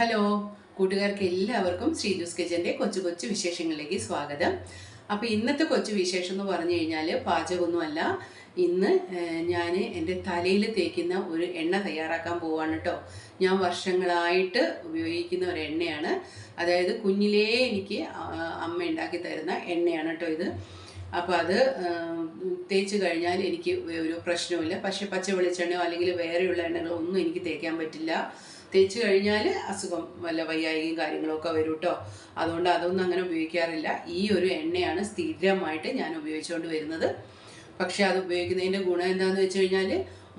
Hello കൂട്ടുകാർക്ക് എല്ലാവർക്കും ശ്രീജുസ് കിച്ചന്റെ കൊച്ചു കൊച്ചു വിശേഷങ്ങളിലേക്ക് സ്വാഗതം. അപ്പോൾ ഇന്നത്തെ കൊച്ചു വിശേഷം എന്ന് പറഞ്ഞു കഴിഞ്ഞാൽ പാചകമൊന്നുമല്ല. ഇന്ന് ഞാൻ എന്റെ തലയിൽ തേക്കുന്ന ഒരു എണ്ണ തയ്യാറാക്കാൻ പോവാണ് കേട്ടോ ഞാൻ വർഷങ്ങളായിട്ട് ഉപയോഗിക്കുന്ന ഒരു എണ്ണയാണ്. അതായത് കുഞ്ഞിലേ എനിക്ക് അമ്മ ഉണ്ടാക്കി തരുന്ന എണ്ണയാണ് കേട്ടോ ഇത്. അപ്പോൾ അത് തേച്ച് കഴിഞ്ഞാൽ എനിക്ക് ഒരു പ്രശ്നവുമില്ല. പക്ഷേ പച്ച വെളിച്ചെണ്ണയോ അല്ലെങ്കിൽ വേറെയുള്ള എണ്ണകളോ ഒന്നും എനിക്ക് തേക്കാൻ പറ്റില്ല. തേച്ച് കഴിഞ്ഞാൽ അസുഖം വല്ല വയ്യായികയും കാര്യങ്ങളൊക്കെ വരും കേട്ടോ അതുകൊണ്ട് അതൊന്നും അങ്ങനെ ഉപയോഗിക്കാറില്ല. ഈ ഒരു എണ്ണയാണ് സ്ഥിരമായിട്ട് ഞാൻ ഉപയോഗിച്ചുകൊണ്ട് വരുന്നത്. പക്ഷെ അത് ഉപയോഗിക്കുന്നതിന്റെ ഗുണം എന്താണെന്ന് വെച്ച് കഴിഞ്ഞാൽ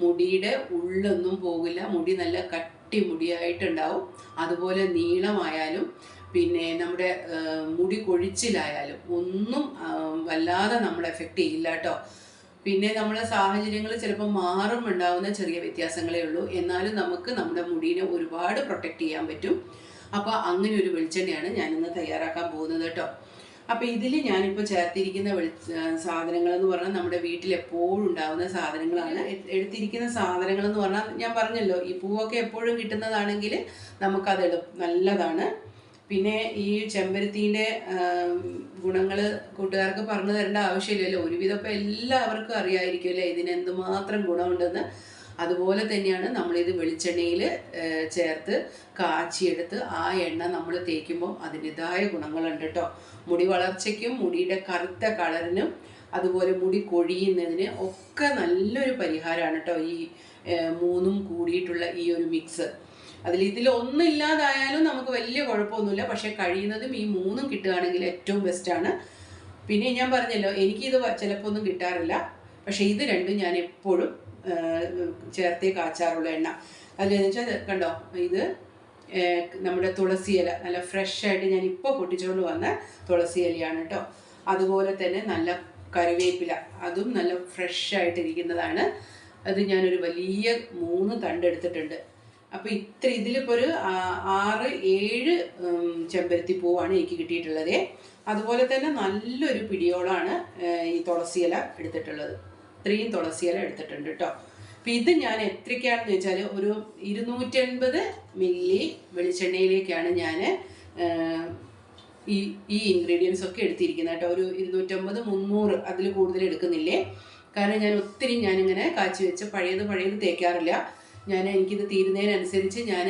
മുടിയുടെ ഉള്ളൊന്നും പോകില്ല. മുടി നല്ല കട്ടി മുടിയായിട്ടുണ്ടാവും അതുപോലെ നീളമായാലും പിന്നെ നമ്മുടെ മുടി കൊഴിച്ചിലായാലും ഒന്നും വല്ലാതെ നമ്മളെ എഫക്റ്റ് ചെയ്യില്ല കേട്ടോ പിന്നെ നമ്മുടെ സാഹചര്യങ്ങൾ ചിലപ്പോൾ മാറും ഉണ്ടാകുന്ന ചെറിയ വ്യത്യാസങ്ങളേ ഉള്ളൂ. എന്നാലും നമുക്ക് നമ്മുടെ മുടീനെ ഒരുപാട് പ്രൊട്ടക്റ്റ് ചെയ്യാൻ പറ്റും. അപ്പോൾ അങ്ങനെ ഒരു വെളിച്ചെണ്ണയാണ് ഞാനിന്ന് തയ്യാറാക്കാൻ പോകുന്നത് കേട്ടോ. അപ്പോൾ ഇതിൽ ഞാനിപ്പോൾ ചേർത്തിരിക്കുന്ന സാധനങ്ങൾ എന്ന് പറഞ്ഞാൽ നമ്മുടെ വീട്ടിൽ എപ്പോഴും ഉണ്ടാകുന്ന സാധനങ്ങളാണ്. എടുത്തിരിക്കുന്ന സാധനങ്ങൾ എന്ന് പറഞ്ഞാൽ ഞാൻ പറഞ്ഞല്ലോ ഈ പൂവൊക്കെ എപ്പോഴും കിട്ടുന്നതാണെങ്കിൽ നമുക്കത് നല്ലതാണ്. പിന്നെ ഈ ചെമ്പരത്തീന്റെ ഗുണങ്ങൾ കൂട്ടുകാർക്ക് പറഞ്ഞു തരേണ്ട ആവശ്യമില്ലല്ലോ. ഒരുവിധം ഇപ്പം എല്ലാവർക്കും അറിയാമായിരിക്കും അല്ലേ? ഇതിന് എന്തുമാത്രം ഗുണമുണ്ടെന്ന്. അതുപോലെ തന്നെയാണ് നമ്മളിത് വെളിച്ചെണ്ണയിൽ ചേർത്ത് കാച്ചിയെടുത്ത് ആ എണ്ണ നമ്മൾ തേക്കുമ്പോൾ അതിന്റെതായ ഗുണങ്ങളുണ്ട് കേട്ടോ. മുടി വളർച്ചയ്ക്കും മുടിയുടെ കറുത്ത കളറിനും അതുപോലെ മുടി കൊഴിയുന്നതിന് ഒക്കെ നല്ലൊരു പരിഹാരമാണ് കേട്ടോ ഈ മൂന്നും കൂടിയിട്ടുള്ള ഈ ഒരു മിക്സ്. അതിൽ ഇതിൽ ഒന്നില്ലാതായാലും നമുക്ക് വലിയ കുഴപ്പമൊന്നുമില്ല. പക്ഷേ കഴിയുന്നതും ഈ മൂന്നും കിട്ടുകയാണെങ്കിൽ ഏറ്റവും ബെസ്റ്റാണ് പിന്നെ ഞാൻ പറഞ്ഞല്ലോ എനിക്കിത് ചിലപ്പോൾ ഒന്നും കിട്ടാറില്ല. പക്ഷേ ഇത് രണ്ടും ഞാൻ എപ്പോഴും ചേർത്തേ കാച്ചാറുള്ള എണ്ണ. അതിലെന്ന് വെച്ചാൽ കണ്ടോ ഇത് നമ്മുടെ തുളസി ഇല. നല്ല ഫ്രഷ് ആയിട്ട് ഞാൻ ഇപ്പോൾ പൊട്ടിച്ചുകൊണ്ട് വന്ന തുളസി ഇലയാണ് കേട്ടോ അതുപോലെ തന്നെ നല്ല കറിവേപ്പില. അതും നല്ല ഫ്രഷ് ആയിട്ടിരിക്കുന്നതാണ്. അത് ഞാനൊരു വലിയ മൂന്ന് തണ്ട് എടുത്തിട്ടുണ്ട്. അപ്പോൾ ഇത്ര ഇതിലിപ്പോൾ ഒരു ആറ് ഏഴ് ചെമ്പരത്തി പൂവാണ് എനിക്ക് കിട്ടിയിട്ടുള്ളത്. അതുപോലെ തന്നെ നല്ലൊരു പിടിയോളാണ് ഈ തുളസിയില എടുത്തിട്ടുള്ളത്. ഇത്രയും തുളസിയില എടുത്തിട്ടുണ്ട് കേട്ടോ അപ്പം ഇത് ഞാൻ എത്രയ്ക്കാണെന്ന് വെച്ചാൽ ഒരു ഇരുന്നൂറ്റൻപത് മില്ലി വെളിച്ചെണ്ണയിലേക്കാണ് ഞാൻ ഈ ഈ ഇൻഗ്രീഡിയൻസ് ഒക്കെ എടുത്തിരിക്കുന്നത് കേട്ടോ ഒരു ഇരുന്നൂറ്റമ്പത് മുന്നൂറ് അതിൽ കൂടുതൽ എടുക്കുന്നില്ലേ? കാരണം ഞാൻ ഒത്തിരി ഞാനിങ്ങനെ കാച്ചി വെച്ച് പഴയത് പഴയത് തേക്കാറില്ല. ഞാൻ എനിക്കിത് തീരുന്നതിനനുസരിച്ച് ഞാൻ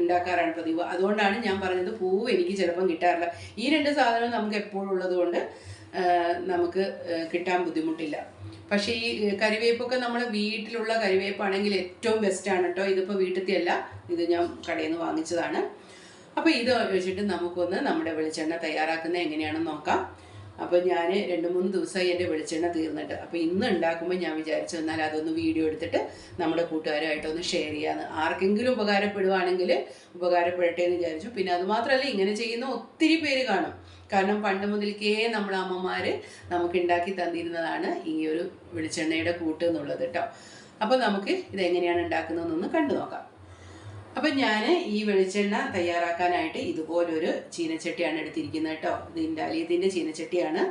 ഉണ്ടാക്കാറാണ് പതിവ്. അതുകൊണ്ടാണ് ഞാൻ പറഞ്ഞത് പൂവ് എനിക്ക് ചിലപ്പം കിട്ടാറില്ല. ഈ രണ്ട് സാധനവും നമുക്ക് എപ്പോഴും ഉള്ളതുകൊണ്ട് നമുക്ക് കിട്ടാൻ ബുദ്ധിമുട്ടില്ല. പക്ഷേ ഈ കരിവേപ്പൊക്കെ നമ്മൾ വീട്ടിലുള്ള കരിവേപ്പാണെങ്കിൽ ഏറ്റവും ബെസ്റ്റാണ് കേട്ടോ ഇതിപ്പോൾ വീട്ടിലത്തെ അല്ല ഇത് ഞാൻ കടയിൽ നിന്ന് വാങ്ങിച്ചതാണ്. അപ്പോൾ ഇത് വെച്ചിട്ട് നമുക്കൊന്ന് നമ്മുടെ വെളിച്ചെണ്ണ തയ്യാറാക്കുന്നത് എങ്ങനെയാണെന്ന് നോക്കാം. അപ്പോൾ ഞാൻ രണ്ട് മൂന്ന് ദിവസമായി എന്റെ വെളിച്ചെണ്ണ തീർന്നിട്ട്. അപ്പോൾ ഇന്ന് ഉണ്ടാക്കുമ്പോൾ ഞാൻ വിചാരിച്ചു എന്നാൽ അതൊന്ന് വീഡിയോ എടുത്തിട്ട് നമ്മുടെ കൂട്ടുകാരുമായിട്ടൊന്ന് ഷെയർ ചെയ്യാമെന്ന് ആർക്കെങ്കിലും ഉപകാരപ്പെടുവാണെങ്കിൽ ഉപകാരപ്പെടട്ടെ എന്ന് വിചാരിച്ചു. പിന്നെ അത് മാത്രമല്ല ഇങ്ങനെ ചെയ്യുന്ന ഒത്തിരി പേര് കാണും. കാരണം പണ്ട് മുതൽക്കേ നമ്മുടെ അമ്മമാർ നമുക്ക് ഉണ്ടാക്കി തന്നിരുന്നതാണ് ഈ ഒരു വെളിച്ചെണ്ണയുടെ കൂട്ട് എന്നുള്ളത് കേട്ടോ അപ്പോൾ നമുക്ക് ഇതെങ്ങനെയാണ് ഉണ്ടാക്കുന്നതെന്നൊന്ന് കണ്ടു നോക്കാം. അപ്പം ഞാൻ ഈ വെളിച്ചെണ്ണ തയ്യാറാക്കാനായിട്ട് ഇതുപോലൊരു ചീനച്ചട്ടിയാണ് എടുത്തിരിക്കുന്നത് കേട്ടോ. ഇത് ഇൻഡാലിയത്തിന്റെ ചീനച്ചട്ടിയാണ്.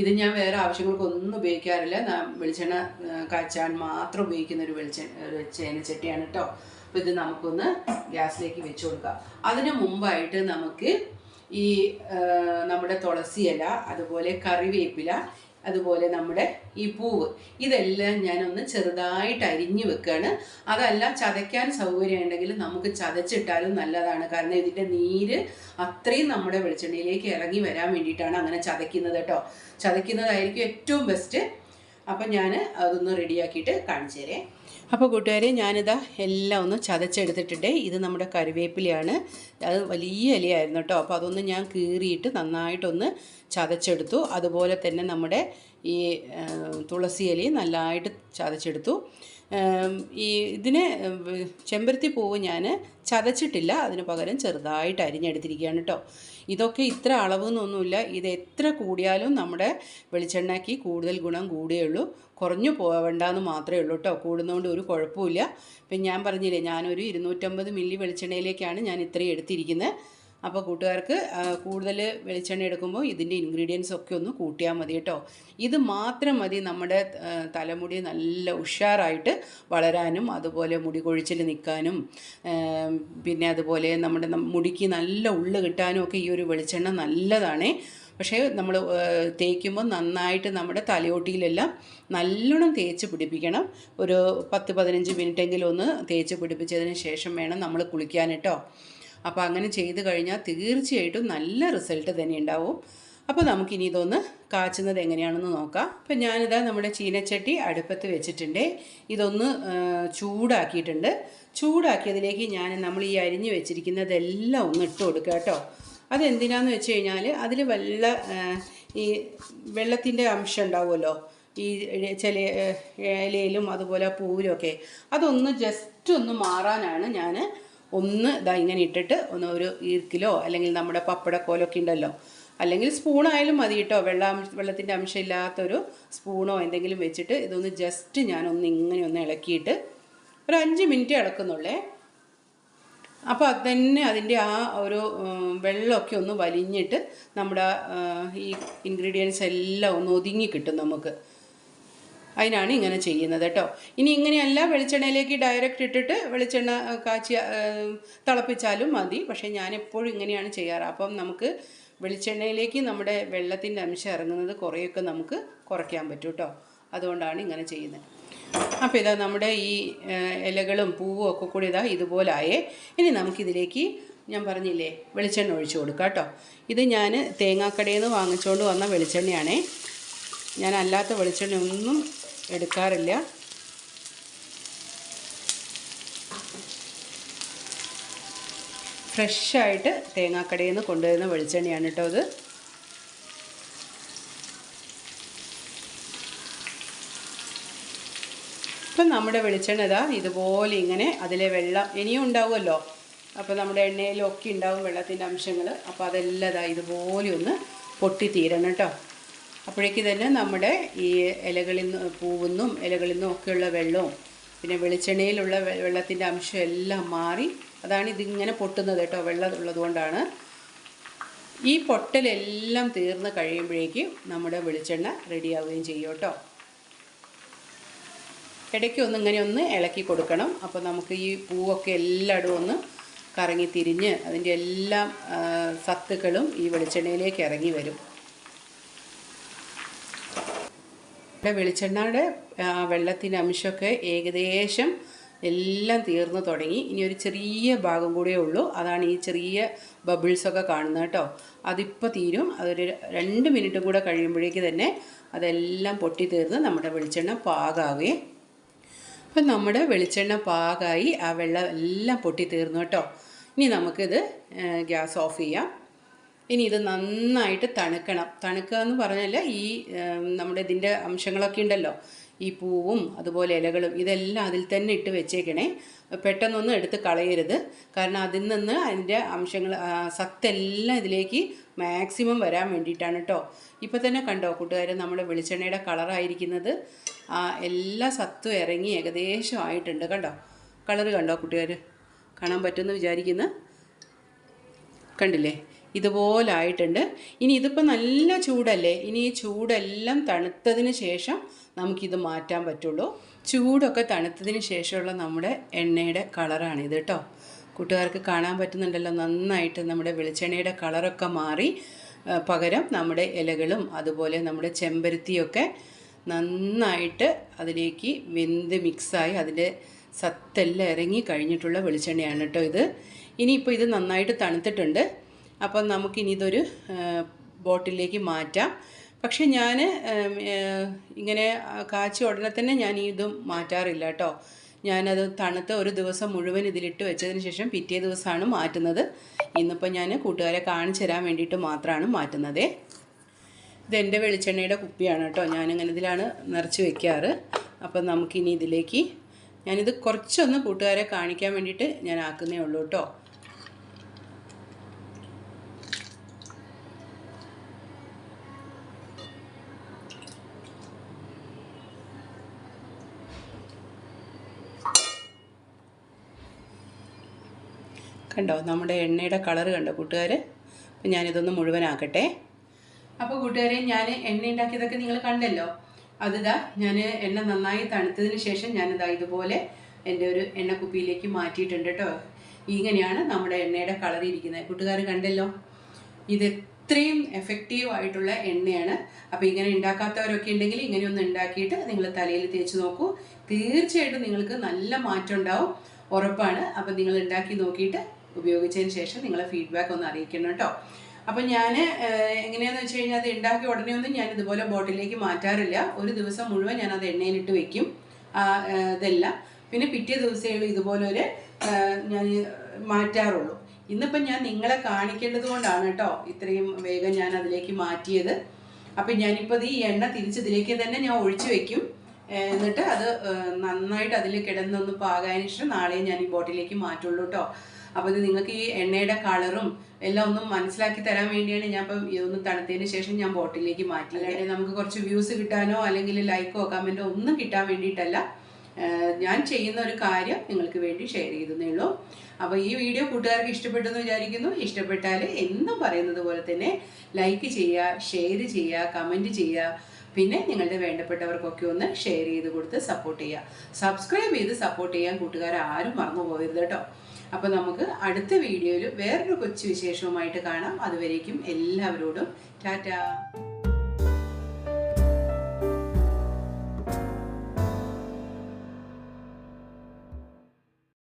ഇത് ഞാൻ വേറെ ആവശ്യങ്ങൾക്കൊന്നും ഉപയോഗിക്കാറില്ല. വെളിച്ചെണ്ണ കാച്ചാൻ മാത്രം ഉപയോഗിക്കുന്ന ഒരു വെളിച്ചെണ്ണ ഒരു ചീനച്ചട്ടിയാണ് കേട്ടോ. അപ്പോൾ ഇത് നമുക്കൊന്ന് ഗ്യാസിലേക്ക് വെച്ച് കൊടുക്കാം. അതിന് മുമ്പായിട്ട് നമുക്ക് ഈ നമ്മുടെ തുളസിയില അതുപോലെ കറിവേപ്പില അതുപോലെ നമ്മുടെ ഈ പൂവ്. ഇതെല്ലാം ഞാനൊന്ന് ചെറുതായിട്ട് അരിഞ്ഞു വെക്കുകയാണ് അതല്ല ചതയ്ക്കാൻ സൗകര്യം ഉണ്ടെങ്കിൽ നമുക്ക് ചതച്ചിട്ടാലും നല്ലതാണ്. കാരണം ഇതിന്റെ നീര് അത്രയും നമ്മുടെ വെളിച്ചെണ്ണയിലേക്ക് ഇറങ്ങി വരാൻ വേണ്ടിയിട്ടാണ് അങ്ങനെ ചതയ്ക്കുന്നത് കേട്ടോ. ചതയ്ക്കുന്നതായിരിക്കും ഏറ്റവും ബെസ്റ്റ് അപ്പം ഞാൻ അതൊന്ന് റെഡിയാക്കിയിട്ട് കാണിച്ചു തരേ അപ്പോൾ കൂട്ടുകാരെ ഞാനിതാ എല്ലാം ഒന്ന് ചതച്ചെടുത്തിട്ടുണ്ട്. ഇത് നമ്മുടെ കറിവേപ്പിലയാണ്. അത് വലിയ ഇലയായിരുന്നു കേട്ടോ. അപ്പോൾ അതൊന്ന് ഞാൻ കീറിയിട്ട് നന്നായിട്ടൊന്ന് ചതച്ചെടുത്തു. അതുപോലെ തന്നെ നമ്മുടെ ഈ തുളസി ഇലയും നല്ലതായിട്ട് ചതച്ചെടുത്തു. ഈ ഇതിന് ചെമ്പരത്തി പൂവ് ഞാൻ ചതച്ചിട്ടില്ല. അതിന് പകരം ചെറുതായിട്ട് അരിഞ്ഞെടുത്തിരിക്കുകയാണ് കേട്ടോ ഇതൊക്കെ ഇത്ര അളവെന്നൊന്നുമില്ല. ഇത് എത്ര കൂടിയാലും നമ്മുടെ വെളിച്ചെണ്ണയ്ക്ക് കൂടുതൽ ഗുണം കൂടുകയുള്ളൂ കുറഞ്ഞു പോവേണ്ടെന്ന് മാത്രമേ ഉള്ളൂ കേട്ടോ കൂടുന്നതുകൊണ്ട് ഒരു കുഴപ്പമില്ല ഇപ്പം ഞാൻ പറഞ്ഞില്ലേ ഞാനൊരു ഇരുന്നൂറ്റമ്പത് മില്ലി വെളിച്ചെണ്ണയിലേക്കാണ് ഞാൻ ഇത്രയും എടുത്തിരിക്കുന്നത് അപ്പോൾ കൂട്ടുകാർക്ക് കൂടുതൽ വെളിച്ചെണ്ണ എടുക്കുമ്പോൾ ഇതിന്റെ ഇൻഗ്രീഡിയൻസ് ഒക്കെ ഒന്ന് കൂട്ടിയാൽ മതി കേട്ടോ. ഇത് മാത്രം മതി നമ്മുടെ തലമുടി നല്ല ഉഷാറായിട്ട് വളരാനും അതുപോലെ മുടി കൊഴിച്ചിൽ നിൽക്കാനും പിന്നെ അതുപോലെ നമ്മുടെ മുടിക്ക് നല്ല ഉള്ളു കിട്ടാനും ഒക്കെ ഈ ഒരു വെളിച്ചെണ്ണ നല്ലതാണേ. പക്ഷേ നമ്മൾ തേക്കുമ്പോൾ നന്നായിട്ട് നമ്മുടെ തലയോട്ടിയിലെല്ലാം നല്ലോണം തേച്ച് പിടിപ്പിക്കണം. ഒരു പത്ത് പതിനഞ്ച് മിനിറ്റെങ്കിലും ഒന്ന് തേച്ച് പിടിപ്പിച്ചതിന് ശേഷം വേണം നമ്മൾ കുളിക്കാൻ കേട്ടോ. അപ്പോൾ അങ്ങനെ ചെയ്ത് കഴിഞ്ഞാൽ തീർച്ചയായിട്ടും നല്ല റിസൾട്ട് തന്നെ ഉണ്ടാവും. അപ്പോൾ നമുക്കിനി ഇതൊന്ന് കാച്ചുന്നത് എങ്ങനെയാണെന്ന് നോക്കാം. അപ്പം ഞാനിതാ നമ്മുടെ ചീനച്ചട്ടി അടുപ്പത്ത് വെച്ചിട്ടുണ്ട്. ഇതൊന്ന് ചൂടാക്കിയിട്ടുണ്ട്. ചൂടാക്കിയതിലേക്ക് ഞാൻ നമ്മൾ ഈ അരിഞ്ഞു വെച്ചിരിക്കുന്നതെല്ലാം ഒന്ന് ഇട്ട് കൊടുക്കുക കേട്ടോ. അതെന്തിനാന്ന് വെച്ച് കഴിഞ്ഞാൽ അതിൽ വല്ല ഈ വെള്ളത്തിന്റെ അംശം ഉണ്ടാവുമല്ലോ. ഈ ചില ഇലയിലും അതുപോലെ പൂവിലും ഒക്കെ അതൊന്ന് ജസ്റ്റ് ഒന്ന് മാറാനാണ് ഞാൻ ഒന്ന് ഇതാ ഇങ്ങനെ ഇട്ടിട്ട് ഒന്ന് ഒരു ഈർക്കിലോ അല്ലെങ്കിൽ നമ്മുടെ പപ്പടക്കോലൊക്കെ ഉണ്ടല്ലോ. അല്ലെങ്കിൽ സ്പൂണായാലും മതി കേട്ടോ. വെള്ളം വെള്ളത്തിന്റെ അംശം ഇല്ലാത്തൊരു സ്പൂണോ എന്തെങ്കിലും വെച്ചിട്ട് ഇതൊന്ന് ജസ്റ്റ് ഞാനൊന്ന് ഇങ്ങനെ ഒന്ന് ഇളക്കിയിട്ട് ഒരു അഞ്ച് മിനിറ്റ് ഇളക്കുന്നുള്ളേ. അപ്പോൾ അത് തന്നെ അതിന്റെ ആ ഒരു വെള്ളമൊക്കെ ഒന്ന് വലിഞ്ഞിട്ട് നമ്മുടെ ഈ ഇൻഗ്രീഡിയൻസ് എല്ലാം ഒന്ന് ഒതുങ്ങി കിട്ടും നമുക്ക്. അതിനാണ് ഇങ്ങനെ ചെയ്യുന്നത് കേട്ടോ. ഇനി ഇങ്ങനെയല്ല വെളിച്ചെണ്ണയിലേക്ക് ഡയറക്റ്റ് ഇട്ടിട്ട് വെളിച്ചെണ്ണ കാച്ചി തിളപ്പിച്ചാലും മതി. പക്ഷേ ഞാൻ എപ്പോഴും ഇങ്ങനെയാണ് ചെയ്യാറ്. അപ്പം നമുക്ക് വെളിച്ചെണ്ണയിലേക്ക് നമ്മുടെ വെള്ളത്തിന്റെ അംശം ഇറങ്ങുന്നത് കുറേയൊക്കെ നമുക്ക് കുറയ്ക്കാൻ പറ്റും കേട്ടോ. അതുകൊണ്ടാണ് ഇങ്ങനെ ചെയ്യുന്നത്. അപ്പോൾ ഇതാ നമ്മുടെ ഈ ഇലകളും പൂവും ഒക്കെ കൂടി ഇതാ ഇതുപോലായേ. ഇനി നമുക്കിതിലേക്ക് ഞാൻ പറഞ്ഞില്ലേ വെളിച്ചെണ്ണ ഒഴിച്ചു കൊടുക്കാം കേട്ടോ. ഇത് ഞാൻ തേങ്ങാക്കടയിൽ നിന്ന് വാങ്ങിച്ചുകൊണ്ട് വന്ന വെളിച്ചെണ്ണയാണേ. ഞാൻ അല്ലാത്ത വെളിച്ചെണ്ണ ഒന്നും എടുക്കാറില്ല. ഫ്രഷായിട്ട് തേങ്ങാക്കടയിൽ നിന്ന് കൊണ്ടുവരുന്ന വെളിച്ചെണ്ണയാണ് കേട്ടോ അത്. ഇപ്പം നമ്മുടെ വെളിച്ചെണ്ണ ഇതാ ഇതുപോലെ ഇങ്ങനെ അതിലെ വെള്ളം ഇനിയും ഉണ്ടാവുമല്ലോ. അപ്പോൾ നമ്മുടെ എണ്ണയിലൊക്കെ ഉണ്ടാവും വെള്ളത്തിന്റെ അംശങ്ങൾ. അപ്പോൾ അതെല്ലാം ഇതാ ഇതുപോലെ ഒന്ന് പൊട്ടിത്തീരണം കേട്ടോ. അപ്പോഴേക്ക് തന്നെ നമ്മുടെ ഈ ഇലകളിൽ നിന്ന് പൂവുന്നും ഇലകളിൽ നിന്നും ഒക്കെയുള്ള വെള്ളവും പിന്നെ വെളിച്ചെണ്ണയിലുള്ള വെള്ളത്തിന്റെ അംശം എല്ലാം മാറി അതാണ് ഇതിങ്ങനെ പൊട്ടുന്നത് കേട്ടോ വെള്ളം ഉള്ളതുകൊണ്ടാണ് ഈ പൊട്ടലെല്ലാം തീർന്ന് കഴിയുമ്പോഴേക്കും നമ്മുടെ വെളിച്ചെണ്ണ റെഡിയാവുകയും ചെയ്യും കേട്ടോ. ഇടയ്ക്ക് ഒന്ന് ഇങ്ങനെ ഒന്ന് ഇളക്കി കൊടുക്കണം. അപ്പോൾ നമുക്ക് ഈ പൂവൊക്കെ എല്ലായിടും ഒന്ന് കറങ്ങി തിരിഞ്ഞ് അതിന്റെ എല്ലാ സത്തുക്കളും ഈ വെളിച്ചെണ്ണയിലേക്ക് ഇറങ്ങി വരും. വെളിച്ചെണ്ണയുടെ വെള്ളത്തിന്റെ അംശമൊക്കെ ഏകദേശം എല്ലാം തീർന്നു തുടങ്ങി. ഇനി ഒരു ചെറിയ ഭാഗം കൂടിയേ ഉള്ളൂ. അതാണ് ഈ ചെറിയ ബബിൾസൊക്കെ കാണുന്നത് കേട്ടോ. അതിപ്പോൾ തീരും. അതൊരു രണ്ട് മിനിറ്റും കൂടെ കഴിയുമ്പോഴേക്ക് തന്നെ അതെല്ലാം പൊട്ടി തീർന്ന് നമ്മുടെ വെളിച്ചെണ്ണ പാകാവുകയും അപ്പം നമ്മുടെ വെളിച്ചെണ്ണ പാകായി. ആ വെള്ളം എല്ലാം പൊട്ടി തീർന്നു കേട്ടോ. ഇനി നമുക്കിത് ഗ്യാസ് ഓഫ് ചെയ്യാം. ഇനി ഇത് നന്നായിട്ട് തണുക്കണം. തണുക്കുക എന്ന് പറഞ്ഞാൽ ഈ നമ്മുടെ ഇതിന്റെ അംശങ്ങളൊക്കെ ഉണ്ടല്ലോ. ഈ പൂവും അതുപോലെ ഇലകളും ഇതെല്ലാം അതിൽ തന്നെ ഇട്ട് വെച്ചേക്കണേ. പെട്ടെന്നൊന്നും എടുത്ത് കളയരുത്. കാരണം അതിൽ നിന്ന് അതിന്റെ അംശങ്ങൾ സത്തെല്ലാം ഇതിലേക്ക് മാക്സിമം വരാൻ വേണ്ടിയിട്ടാണ് കേട്ടോ ഇപ്പോൾ തന്നെ കണ്ടോ കൂട്ടുകാർ നമ്മുടെ വെളിച്ചെണ്ണയുടെ കളറായിരിക്കുന്നത്. എല്ലാ സത്തും ഇറങ്ങി ഏകദേശം ആയിട്ടുണ്ട് കണ്ടോ? കളറ് കണ്ടോ കൂട്ടുകാർ കാണാൻ പറ്റുമെന്ന് വിചാരിക്കുന്നു. കണ്ടില്ലേ? ഇതുപോലായിട്ടുണ്ട്. ഇനി ഇതിപ്പോൾ നല്ല ചൂടല്ലേ? ഇനി ഈ ചൂടെല്ലാം തണുത്തതിന് ശേഷം നമുക്കിത് മാറ്റാൻ പറ്റുള്ളൂ. ചൂടൊക്കെ തണുത്തതിന് ശേഷമുള്ള നമ്മുടെ എണ്ണയുടെ കളറാണിത് കേട്ടോ കൂട്ടുകാർക്ക് കാണാൻ പറ്റുന്നുണ്ടല്ലോ നന്നായിട്ട് നമ്മുടെ വെളിച്ചെണ്ണയുടെ കളറൊക്കെ മാറി. പകരം നമ്മുടെ ഇലകളും അതുപോലെ നമ്മുടെ ചെമ്പരുത്തിയൊക്കെ നന്നായിട്ട് അതിലേക്ക് വെന്ത് മിക്സായി അതിന്റെ സത്തെല്ലാം ഇറങ്ങി കഴിഞ്ഞിട്ടുള്ള വെളിച്ചെണ്ണയാണ് കേട്ടോ ഇത്. ഇനിയിപ്പോൾ ഇത് നന്നായിട്ട് തണുത്തിട്ടുണ്ട്. അപ്പം നമുക്കിനി ഇതൊരു ബോട്ടിലേക്ക് മാറ്റാം. പക്ഷെ ഞാൻ ഇങ്ങനെ കാച്ചി ഉടനെ തന്നെ ഞാൻ ഇതും മാറ്റാറില്ല കേട്ടോ. ഞാനത് തണുത്ത ഒരു ദിവസം മുഴുവൻ ഇതിലിട്ട് വെച്ചതിന് ശേഷം പിറ്റേ ദിവസമാണ് മാറ്റുന്നത്. ഇന്നിപ്പോൾ ഞാൻ കൂട്ടുകാരെ കാണിച്ചു തരാൻ വേണ്ടിയിട്ട് മാത്രമാണ് മാറ്റുന്നതേ. ഇതെന്റെ വെളിച്ചെണ്ണയുടെ കുപ്പിയാണ് കേട്ടോ. ഞാനിങ്ങനെ ഇതിലാണ് നിറച്ച് വെക്കാറ്. അപ്പം നമുക്കിനി ഇതിലേക്ക് ഞാനിത് കുറച്ചൊന്ന് കൂട്ടുകാരെ കാണിക്കാൻ വേണ്ടിയിട്ട് ഞാൻ ആക്കുന്നേ ഉള്ളൂ കേട്ടോ. കണ്ടോ? നമ്മുടെ എണ്ണയുടെ കളർ കണ്ടോ കൂട്ടുകാർ അപ്പം ഞാനിതൊന്ന് മുഴുവനാക്കട്ടെ. അപ്പോൾ കൂട്ടുകാരെ ഞാൻ എണ്ണ ഉണ്ടാക്കിയതൊക്കെ നിങ്ങൾ കണ്ടല്ലോ. അതിതാ ഞാൻ എണ്ണ നന്നായി തണുത്തതിന് ശേഷം ഞാനിതാ ഇതുപോലെ എന്റെ ഒരു എണ്ണക്കുപ്പിയിലേക്ക് മാറ്റിയിട്ടുണ്ട് കേട്ടോ ഇങ്ങനെയാണ് നമ്മുടെ എണ്ണയുടെ കളർ ഇരിക്കുന്നത്. കൂട്ടുകാർ കണ്ടല്ലോ? ഇത് ഇത്രയും എഫക്റ്റീവ് ആയിട്ടുള്ള എണ്ണയാണ്. അപ്പോൾ ഇങ്ങനെ ഉണ്ടാക്കാത്തവരൊക്കെ ഉണ്ടെങ്കിൽ ഇങ്ങനെ ഒന്ന് ഉണ്ടാക്കിയിട്ട് നിങ്ങൾ തലയിൽ തേച്ച് നോക്കൂ. തീർച്ചയായിട്ടും നിങ്ങൾക്ക് നല്ല മാറ്റം ഉണ്ടാവും. ഉറപ്പാണ്. അപ്പോൾ നിങ്ങൾ ഉണ്ടാക്കി നോക്കിയിട്ട് ഉപയോഗിച്ചതിന് ശേഷം നിങ്ങളെ ഫീഡ്ബാക്ക് ഒന്ന് അറിയിക്കണം കേട്ടോ അപ്പം ഞാൻ എങ്ങനെയാണെന്ന് വെച്ച് കഴിഞ്ഞാൽ അത് ഉണ്ടാക്കി ഉടനെ ഒന്നും ഞാൻ ഇതുപോലെ ബോട്ടിലേക്ക് മാറ്റാറില്ല. ഒരു ദിവസം മുഴുവൻ ഞാൻ അത് എണ്ണയിലിട്ട് വെക്കും. ഇതെല്ലാം. പിന്നെ പിറ്റേ ദിവസമേ ഇതുപോലെ ഒരു ഞാൻ മാറ്റാറുള്ളൂ. ഇന്നിപ്പം ഞാൻ നിങ്ങളെ കാണിക്കേണ്ടത് കൊണ്ടാണ് കേട്ടോ ഇത്രയും വേഗം ഞാൻ അതിലേക്ക് മാറ്റിയത്. അപ്പം ഞാനിപ്പോൾ ഈ എണ്ണ തിരിച്ചതിലേക്ക് തന്നെ ഞാൻ ഒഴിച്ചു വെക്കും. എന്നിട്ട് അത് നന്നായിട്ട് അതിൽ കിടന്നൊന്ന് പാകാനിഷ്ടം ശേഷം ഞാൻ ഈ ബോട്ടിലേക്ക് മാറ്റുള്ളൂ കേട്ടോ അപ്പോൾ ഇത് നിങ്ങൾക്ക് ഈ എണ്ണയുടെ കളറും എല്ലാം ഒന്നും മനസ്സിലാക്കി തരാൻ വേണ്ടിയാണ് ഞാൻ ഇപ്പം ഇതൊന്ന് തണുത്തതിന് ശേഷം ഞാൻ ബോട്ടിലേക്ക് മാറ്റി അല്ലാതെ നമുക്ക് കുറച്ച് വ്യൂസ് കിട്ടാനോ അല്ലെങ്കിൽ ലൈക്കോ കമന്റോ ഒന്നും കിട്ടാൻ വേണ്ടിയിട്ടല്ല. ഞാൻ ചെയ്യുന്ന ഒരു കാര്യം നിങ്ങൾക്ക് വേണ്ടി ഷെയർ ചെയ്തതേ ഉള്ളൂ. അപ്പോൾ ഈ വീഡിയോ കൂട്ടുകാർക്ക് ഇഷ്ടപ്പെട്ടെന്ന് വിചാരിക്കുന്നു. ഇഷ്ടപ്പെട്ടാൽ എന്നും പറയുന്നത് പോലെ തന്നെ ലൈക്ക് ചെയ്യുക ഷെയർ ചെയ്യുക കമന്റ് ചെയ്യുക. പിന്നെ നിങ്ങളുടെ വേണ്ടപ്പെട്ടവർക്കൊക്കെ ഒന്ന് ഷെയർ ചെയ്ത് കൊടുത്ത് സപ്പോർട്ട് ചെയ്യുക. സബ്സ്ക്രൈബ് ചെയ്ത് സപ്പോർട്ട് ചെയ്യാൻ കൂട്ടുകാർ ആരും മറന്നു പോകരുത് കേട്ടോ. അപ്പോൾ നമുക്ക് അടുത്ത വീഡിയോയിൽ വേറൊരു കൊച്ചു വിശേഷവുമായിട്ട് കാണാം. അതുവരേക്കും എല്ലാവരോടും ടാറ്റാ.